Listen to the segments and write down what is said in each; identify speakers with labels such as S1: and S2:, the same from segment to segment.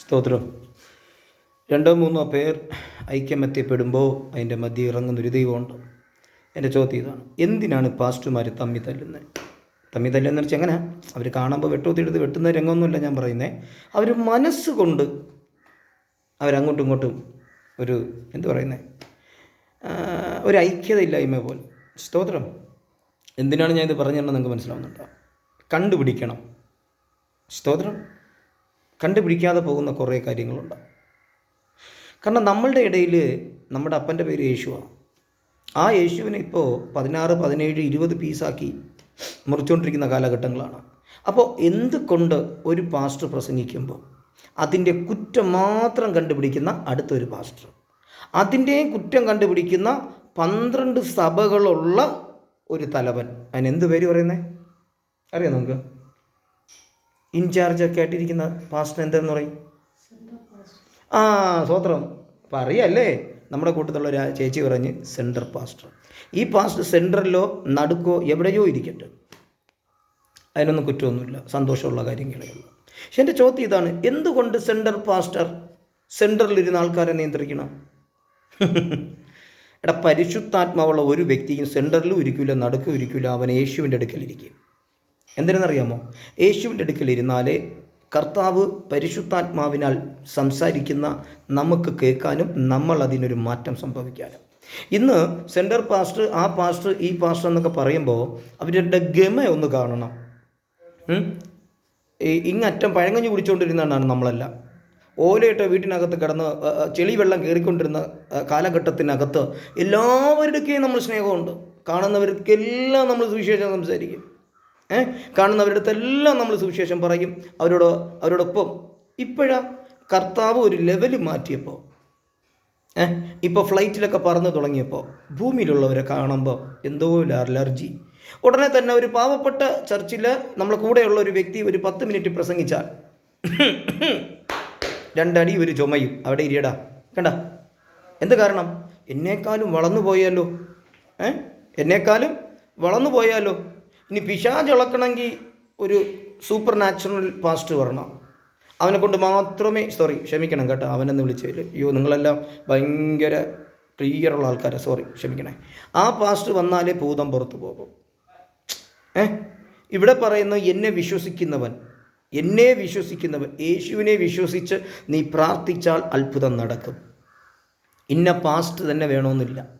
S1: സ്തോത്രം. രണ്ടോ മൂന്നോ പേർ ഐക്യമെത്തിപ്പെടുമ്പോൾ അതിന്റെ മധ്യ ഇറങ്ങുന്നൊരു ദൈവമുണ്ട്. എന്റെ ചോദ്യം ഇതാണ് എന്തിനാണ് പാസ്റ്റുമാർ തമ്മി തല്ലുന്നത്? തമ്മി തല്ലുന്ന വെച്ചാൽ എങ്ങനെ അവർ കാണുമ്പോൾ വെട്ടൂത്തിയെടുത്ത് വെട്ടുന്ന രംഗമൊന്നുമില്ല ഞാൻ പറയുന്നത് അവർ മനസ്സുകൊണ്ട് അവരങ്ങോട്ടും ഇങ്ങോട്ടും ഒരു എന്തു പറയുന്നത് ഒരു ഐക്യതയില്ലായ്മ പോലെ. സ്തോത്രം. എന്തിനാണ് ഞാൻ ഇത് പറഞ്ഞതെന്ന് നിങ്ങൾക്ക് മനസ്സിലാവുന്നുണ്ടോ? കണ്ടുപിടിക്കണം. സ്തോത്രം. കണ്ടുപിടിക്കാതെ പോകുന്ന കുറേ കാര്യങ്ങളുണ്ട്. കാരണം നമ്മളുടെ ഇടയിൽ നമ്മുടെ അപ്പന്റെ പേര് യേശുവാണ്. ആ യേശുവിനെ ഇപ്പോൾ പതിനാറ് പതിനേഴ് ഇരുപത് പീസാക്കി മുറിച്ചുകൊണ്ടിരിക്കുന്ന കാലഘട്ടങ്ങളാണ്. അപ്പോൾ എന്തുകൊണ്ട് ഒരു പാസ്റ്റർ പ്രസംഗിക്കുമ്പോൾ അതിന്റെ കുറ്റം മാത്രം കണ്ടുപിടിക്കുന്ന അടുത്തൊരു പാസ്റ്റർ? അതിന്റെയും കുറ്റം കണ്ടുപിടിക്കുന്ന പന്ത്രണ്ട് സഭകളുള്ള ഒരു തലവൻ. അതിനെന്ത് പേര് പറയുന്നത് അറിയാം നമുക്ക്? ഇൻചാർജൊക്കെ ആയിട്ടിരിക്കുന്ന പാസ്റ്റർ എന്തെന്ന് പറയും? ആ സ്വത്രം. പറയല്ലേ നമ്മുടെ കൂട്ടത്തിലുള്ള ഒരു ചേച്ചി പറഞ്ഞ് സെന്റർ പാസ്റ്റർ ഈ പാസ്റ്റർ സെന്ററിലോ നടുക്കോ എവിടെയോ ഇരിക്കട്ടെ. അതിനൊന്നും കുറ്റമൊന്നുമില്ല. സന്തോഷമുള്ള കാര്യങ്ങളേ ഉള്ളൂ. പക്ഷെ എന്റെ ചോദ്യം ഇതാണ്. എന്തുകൊണ്ട് സെന്റർ പാസ്റ്റർ സെന്ററിലിരുന്ന ആൾക്കാരെ നിയന്ത്രിക്കണം? എടാ പരിശുദ്ധാത്മാവുള്ള ഒരു വ്യക്തിയും സെന്ററിലും ഇരിക്കില്ല നടുക്കും ഇരിക്കില്ല അവൻ യേശുവിന്റെ അടുക്കലിരിക്കും. എന്തിനെന്നറിയാമോ? യേശുവിന്റെ അടുക്കലിരുന്നാലേ കർത്താവ് പരിശുദ്ധാത്മാവിനാൽ സംസാരിക്കുന്ന നമുക്ക് കേൾക്കാനും നമ്മൾ അതിനൊരു മാറ്റം സംഭവിക്കാനും. ഇന്ന് സെന്റർ പാസ്റ്റർ ആ പാസ്റ്റർ ഈ പാസ്റ്റർ എന്നൊക്കെ പറയുമ്പോൾ അവരുടെ ഗമ ഒന്ന് കാണണം. ഇങ്ങറ്റം പഴങ്ങഞ്ഞു കുടിച്ചുകൊണ്ടിരുന്നതാണ് നമ്മളല്ല. ഓലയിട്ട വീട്ടിനകത്ത് കിടന്ന് ചെളി വെള്ളം കയറിക്കൊണ്ടിരുന്ന കാലഘട്ടത്തിനകത്ത് എല്ലാവരുടെയൊക്കെയും നമ്മൾ സ്നേഹമുണ്ട്. കാണുന്നവർക്കെല്ലാം നമ്മൾ സുവിശേഷം സംസാരിക്കും. ഏ? കാണുന്നവരുടെ അടുത്തെല്ലാം നമ്മൾ സുവിശേഷം പറയും. അവരോട് അവരോടൊപ്പം. ഇപ്പോഴാ കർത്താവ് ഒരു ലെവൽ മാറ്റിയപ്പോൾ ഏഹ് ഇപ്പോൾ ഫ്ലൈറ്റിലൊക്കെ പറന്ന് തുടങ്ങിയപ്പോൾ ഭൂമിയിലുള്ളവരെ കാണുമ്പോൾ എന്തോ ഒരു അലർജി. ഉടനെ തന്നെ ഒരു പാവപ്പെട്ട ചർച്ചിൽ നമ്മളെ കൂടെയുള്ള ഒരു വ്യക്തി ഒരു പത്ത് മിനിറ്റ് പ്രസംഗിച്ചാൽ രണ്ടടി ഒരു ചുമയും. അവിടെ ഇരിയടാ. കണ്ട? എന്ത് കാരണം? എന്നേക്കാളും വളർന്നു പോയാലോ ഏ? എന്നേക്കാളും വളർന്നു പോയാലോ ഇനി പിശാജ് ഇളക്കണമെങ്കിൽ ഒരു സൂപ്പർ നാച്ചുറൽ പാസ്റ്റ് വരണം. അവനെ കൊണ്ട് മാത്രമേ സോറി ക്ഷമിക്കണം കേട്ടോ അവനെന്ന് വിളിച്ചതിൽ അയ്യോ നിങ്ങളെല്ലാം ഭയങ്കര ക്ലിയറുള്ള ആൾക്കാരാണ് സോറി ക്ഷമിക്കണേ. ആ പാസ്റ്റ് വന്നാലേ ഭൂതം പുറത്തു പോകും. ഏ? ഇവിടെ പറയുന്ന എന്നെ വിശ്വസിക്കുന്നവൻ എന്നെ വിശ്വസിക്കുന്നവൻ യേശുവിനെ വിശ്വസിച്ച് നീ പ്രാർത്ഥിച്ചാൽ അത്ഭുതം നടക്കും. ഇന്ന പാസ്റ്റ് തന്നെ വേണമെന്നില്ല.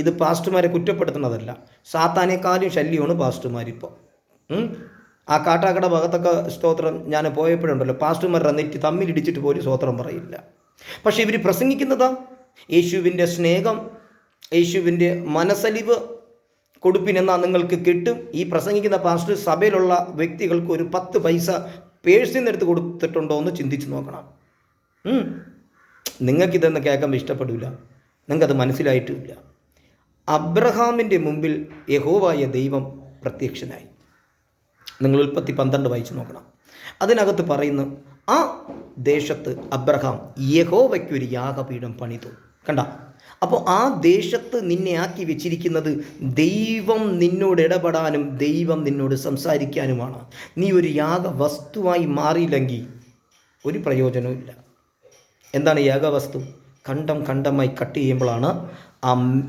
S1: ഇത് പാസ്റ്റുമാരെ കുറ്റപ്പെടുത്തുന്നതല്ല. സാത്താനേക്കാളും ശല്യമാണ് പാസ്റ്റുമാരിപ്പോൾ? ആ കാട്ടാക്കട ഭാഗത്തൊക്കെ സ്തോത്രം ഞാൻ പോയപ്പോഴുണ്ടല്ലോ. പാസ്റ്റുമാരുടെ നെറ്റ് തമ്മിലിടിച്ചിട്ട് പോലും സ്തോത്രം പറയില്ല. പക്ഷേ ഇവർ പ്രസംഗിക്കുന്നത്? യേശുവിന്റെ സ്നേഹം യേശുവിന്റെ മനസ്സലിവ് കൊടുപ്പിനെന്നാ നിങ്ങൾക്ക് കിട്ടും. ഈ പ്രസംഗിക്കുന്ന പാസ്റ്റർ സഭയിലുള്ള വ്യക്തികൾക്ക് ഒരു പത്ത് പൈസ പേഴ്സിൽ നിന്ന് എടുത്ത് കൊടുത്തിട്ടുണ്ടോ എന്ന് ചിന്തിച്ച് നോക്കണം. നിങ്ങൾക്കിതെന്ന് കേൾക്കുമ്പോൾ ഇഷ്ടപ്പെടില്ല നിങ്ങൾക്കത് മനസ്സിലായിട്ടുമില്ല. അബ്രഹാമിന്റെ മുമ്പിൽ യഹോവായ ദൈവം പ്രത്യക്ഷനായി. നിങ്ങൾ ഉൽപ്പത്തി പന്ത്രണ്ട് വായിച്ചു നോക്കണം. അതിനകത്ത് പറയുന്നു ആ ദേശത്ത് അബ്രഹാം യഹോവയ്ക്കൊരു യാഗപീഠം പണിതു. കണ്ട? അപ്പോൾ ആ ദേശത്ത് നിന്നെ ആക്കി വെച്ചിരിക്കുന്നത് ദൈവം നിന്നോട് ഇടപെടാനും ദൈവം നിന്നോട് സംസാരിക്കാനുമാണ്. നീ ഒരു യാഗ വസ്തുവായി മാറിയില്ലെങ്കിൽ ഒരു പ്രയോജനവും എന്താണ് യാഗവസ്തു? കണ്ടം കണ്ടമായി കട്ട് ചെയ്യുമ്പോഴാണ്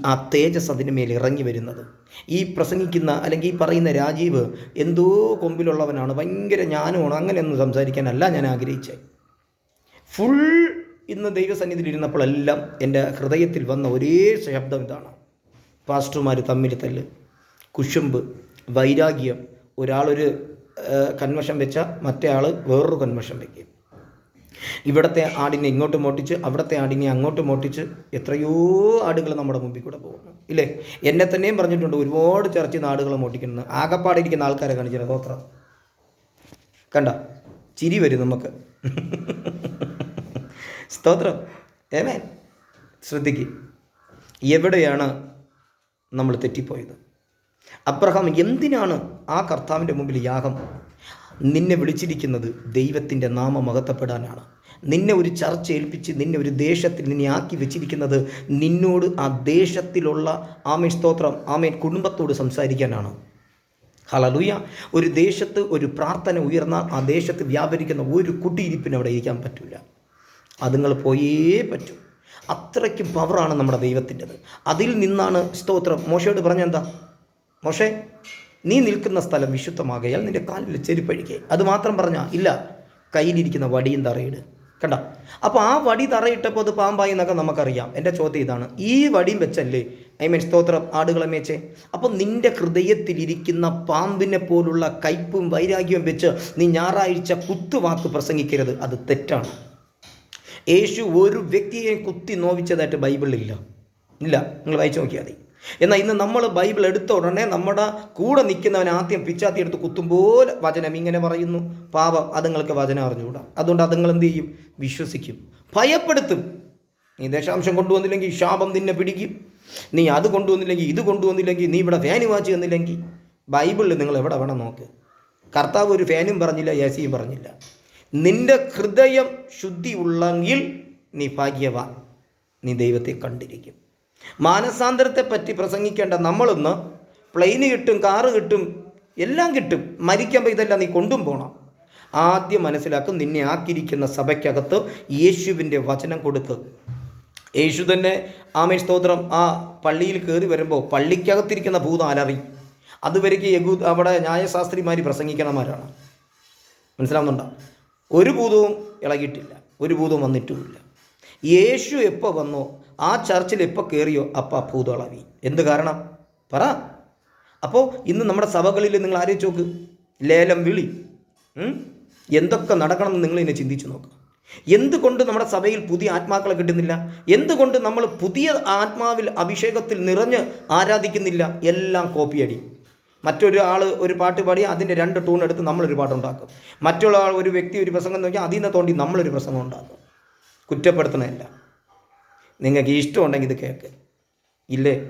S1: ആ തേജസ് അതിന് മേൽ ഇറങ്ങി വരുന്നത്. ഈ പ്രസംഗിക്കുന്ന അല്ലെങ്കിൽ ഈ പറയുന്ന രാജീവ് എന്തോ കൊമ്പിലുള്ളവനാണ്. ഭയങ്കര ജ്ഞാനമാണ്. അങ്ങനെയൊന്നും സംസാരിക്കാനല്ല ഞാൻ ആഗ്രഹിച്ചത് ഫുൾ ഇന്ന് ദൈവസന്നിധിയിൽ ഇരുന്നപ്പോഴെല്ലാം എന്റെ ഹൃദയത്തിൽ വന്ന ഒരേ ശബ്ദം ഇതാണ്. പാസ്റ്റർമാർ തമ്മിൽ തല്ല് കുശുമ്പ് വൈരാഗ്യം. ഒരാളൊരു കൺവശം വെച്ചാൽ മറ്റേ ആൾ വേറൊരു കൺവശം വയ്ക്കും ഇവിടുത്തെ ആടിനെ ഇങ്ങോട്ട് മോട്ടിച്ച് അവിടുത്തെ ആടിനെ അങ്ങോട്ട് മോട്ടിച്ച് എത്രയോ ആടുകൾ നമ്മുടെ മുമ്പിൽ കൂടെ പോകുന്നു. ഇല്ലേ? എന്നെ തന്നെയും പറഞ്ഞിട്ടുണ്ട് ഒരുപാട് ചർച്ച ആടുകളെ മോട്ടിക്കുന്നത് ആകപ്പാടിരിക്കുന്ന ആൾക്കാരെ കാണിച്ചത് സ്തോത്രം കണ്ട? ചിരി വരും നമുക്ക്. സ്തോത്രം. ഏമേ ശ്രദ്ധിക്ക്. എവിടെയാണ് നമ്മൾ തെറ്റിപ്പോയത്? അബ്രഹാം എന്തിനാണ് ആ കർത്താവിന്റെ മുമ്പിൽ യാഗം നിന്നെ വിളിച്ചിരിക്കുന്നത് ദൈവത്തിന്റെ നാമം അകത്തപ്പെടാനാണ്. നിന്നെ ഒരു ചർച്ച ഏൽപ്പിച്ച് നിന്നെ ഒരു ദേശത്തിൽ നിന്നെ ആക്കി വെച്ചിരിക്കുന്നത് നിന്നോട് ആ ദേശത്തിലുള്ള ആമേൻ സ്തോത്രം ആമേൻ കുടുംബത്തോട് സംസാരിക്കാനാണ്. ഹലലുയ ഒരു ദേശത്ത് ഒരു പ്രാർത്ഥന ഉയർന്നാൽ ആ ദേശത്ത് വ്യാപരിക്കുന്ന ഒരു കുട്ടിയിരിപ്പിന് അവിടെ ഇരിക്കാൻ പറ്റില്ല അത് നിങ്ങൾ പോയേ പറ്റൂ. അത്രയ്ക്ക് പവറാണ് നമ്മുടെ ദൈവത്തിന്റെത്. അതിൽ നിന്നാണ് സ്തോത്രം. മോശയോട് പറഞ്ഞെന്താ? മോശേ നീ നിൽക്കുന്ന സ്ഥലം വിശുദ്ധമാകയാൽ നിന്റെ കാലിൽ ചെരുപ്പഴിക്കേ. അത് മാത്രം പറഞ്ഞാൽ ഇല്ല കയ്യിലിരിക്കുന്ന വടിയും തറയിട്. കണ്ട? അപ്പോൾ ആ വടി തറയിട്ടപ്പോൾ അത് പാമ്പായി എന്നൊക്കെ നമുക്കറിയാം. എന്റെ ചോദ്യം ഇതാണ്. ഈ വടിയും വെച്ചല്ലേ? ഐ മീൻ സ്തോത്രം ആടുകളെ മേച്ചേ. അപ്പോൾ നിന്റെ ഹൃദയത്തിലിരിക്കുന്ന പാമ്പിനെ പോലുള്ള കയ്പും വൈരാഗ്യവും വെച്ച് നീ ഞായറാഴ്ച കുത്തുവാക്ക് പ്രസംഗിക്കരുത്. അത് തെറ്റാണ്. യേശു ഒരു വ്യക്തിയെ കുത്തി നോവിച്ചതായിട്ട് ബൈബിളിൽ ഇല്ല. ഇല്ല നിങ്ങൾ വായിച്ചു നോക്കിയാൽ മതി. എന്നാൽ ഇന്ന് നമ്മൾ ബൈബിൾ എടുത്ത ഉടനെ നമ്മുടെ കൂടെ നിൽക്കുന്നവൻ ആദ്യം പിച്ചാത്തി എടുത്ത് കുത്തുമ്പോൾ വചനം ഇങ്ങനെ പറയുന്നു. പാപം അതുങ്ങൾക്ക് വചനം അറിഞ്ഞുകൂടാ. അതുകൊണ്ട് അതുങ്ങൾ എന്ത് ചെയ്യും? വിശ്വസിക്കും. ഭയപ്പെടുത്തും. നീ ദശാംശം കൊണ്ടുവന്നില്ലെങ്കിൽ ശാപം നിന്നെ പിടിക്കും. നീ അത് കൊണ്ടുവന്നില്ലെങ്കിൽ ഇത് കൊണ്ടുവന്നില്ലെങ്കിൽ നീ ഇവിടെ ഫാന് വാച്ച് തന്നില്ലെങ്കിൽ ബൈബിളിൽ നിങ്ങൾ എവിടെ വേണം നോക്ക്. കർത്താവ് ഒരു ഫാനും പറഞ്ഞില്ല എ സിയും പറഞ്ഞില്ല. നിന്റെ ഹൃദയം ശുദ്ധി ഉള്ളെങ്കിൽ നീ ഭാഗ്യവാൻ. നീ ദൈവത്തെ കണ്ടിരിക്കും. മാനസാന്തരത്തെ പറ്റി പ്രസംഗിക്കേണ്ട നമ്മളൊന്ന് പ്ലെയിന് കിട്ടും കാറ് കിട്ടും എല്ലാം കിട്ടും. മരിക്കുമ്പോൾ ഇതെല്ലാം നീ കൊണ്ടും പോകണം ആദ്യം മനസ്സിലാക്കും നിന്നെ ആക്കിയിരിക്കുന്ന സഭയ്ക്കകത്ത് യേശുവിന്റെ വചനം കൊടുത്ത് യേശു തന്നെ ആമേ സ്തോത്രം ആ പള്ളിയിൽ കയറി വരുമ്പോൾ പള്ളിക്കകത്തിരിക്കുന്ന ഭൂതം അലറി. അതുവരേക്ക് യഗു അവിടെ ന്യായശാസ്ത്രിമാർ പ്രസംഗിക്കണമാരാണ്. മനസ്സിലാവുന്നുണ്ടോ? ഒരു ഭൂതവും ഇളകിയിട്ടില്ല. ഒരു ഭൂതവും വന്നിട്ടുമില്ല. യേശു എപ്പോൾ വന്നോ ആ ചർച്ചിൽ എപ്പോൾ കയറിയോ അപ്പം അഭൂതളവി ഭൂതം എന്ത് കാരണം? പറ. അപ്പോൾ ഇന്ന് നമ്മുടെ സഭകളിൽ നിങ്ങൾ ആലോചിച്ച് നോക്ക്. ലേലം വിളി? എന്തൊക്കെ നടക്കണമെന്ന് നിങ്ങൾ ഇതിനെ ചിന്തിച്ചു നോക്കുക എന്തുകൊണ്ട് നമ്മുടെ സഭയിൽ പുതിയ ആത്മാക്കളെ കിട്ടുന്നില്ല? എന്തുകൊണ്ട് നമ്മൾ പുതിയ ആത്മാവിൽ അഭിഷേകത്തിൽ നിറഞ്ഞ് ആരാധിക്കുന്നില്ല? എല്ലാം കോപ്പിയടി. മറ്റൊരു ആൾ ഒരു പാട്ട് പാടി അതിന്റെ രണ്ട് ടൂൺ എടുത്ത് നമ്മളൊരു പാട്ടുണ്ടാക്കും. മറ്റുള്ള ആൾ ഒരു വ്യക്തി ഒരു പ്രസംഗം നോക്കിയാൽ അതിൽ നിന്ന് തോണ്ടി നമ്മളൊരു പ്രസംഗം ഉണ്ടാക്കും. കുറ്റപ്പെടുത്തണമല്ല നിങ്ങൾക്ക് ഇഷ്ടമുണ്ടെങ്കിൽ ഇത് കേൾക്ക്. ഇല്ലേ?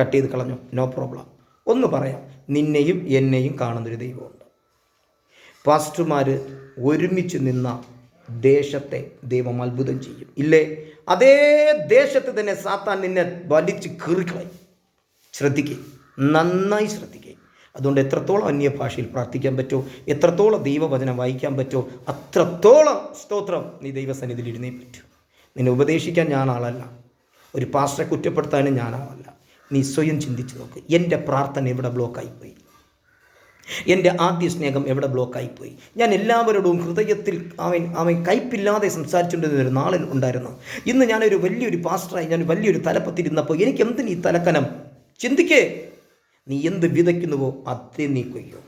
S1: കട്ട് ചെയ്ത് കളഞ്ഞു. നോ പ്രോബ്ലം ഒന്ന് പറയാം. നിന്നെയും എന്നെയും കാണുന്നൊരു ദൈവമുണ്ട്. പാസ്റ്റർമാർ ഒരുമിച്ച് നിന്ന ദേശത്തെ ദൈവം അത്ഭുതം ചെയ്യും. ഇല്ലേ? അതേ ദേശത്ത് തന്നെ സാത്താൻ നിന്നെ വലിച്ച് കീറിക്കളയും. ശ്രദ്ധിക്കുക നന്നായി ശ്രദ്ധിക്കുക അതുകൊണ്ട് എത്രത്തോളം അന്യഭാഷയിൽ പ്രാർത്ഥിക്കാൻ പറ്റുമോ എത്രത്തോളം ദൈവവചനം വായിക്കാൻ പറ്റുമോ അത്രത്തോളം സ്തോത്രം നീ ദൈവസന്നിധിയിൽ ഇരുന്നേ പറ്റൂ നിന്നെ ഉപദേശിക്കാൻ ഞാൻ ആളല്ല ഒരു പാസ്റ്ററെ കുറ്റപ്പെടുത്താനും ഞാൻ ആളല്ല നീ സ്വയം ചിന്തിച്ച് നോക്ക്. എന്റെ പ്രാർത്ഥന എവിടെ ബ്ലോക്കായിപ്പോയി? എന്റെ ആദ്യ സ്നേഹം എവിടെ ബ്ലോക്കായിപ്പോയി? ഞാൻ എല്ലാവരോടും ഹൃദയത്തിൽ അവൻ അവൻ കയ്പില്ലാതെ സംസാരിച്ചുകൊണ്ടിരുന്ന ഒരു നാളിൽ ഉണ്ടായിരുന്നു. ഇന്ന് ഞാനൊരു വലിയൊരു പാസ്റ്ററായി ഞാൻ വലിയൊരു തലപ്പത്തിരുന്നപ്പോൾ എനിക്ക് എന്തിന് ഈ തലക്കനം? ചിന്തിക്കേ. നീ എന്ത് വിതയ്ക്കുന്നുവോ അതേ നീ കൊയ്യോ.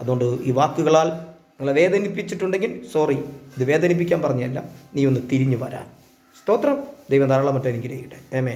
S1: അതുകൊണ്ട് ഈ വാക്കുകളാൽ നിങ്ങളെ വേദനിപ്പിച്ചിട്ടുണ്ടെങ്കിൽ സോറി ഇത് വേദനിപ്പിക്കാൻ പറഞ്ഞല്ല നീ ഒന്ന് തിരിഞ്ഞു വരാൻ. സ്തോത്രം. ദൈവം ധാരാളം മറ്റോ അനുഗ്രഹിക്കട്ടെ ഏമേ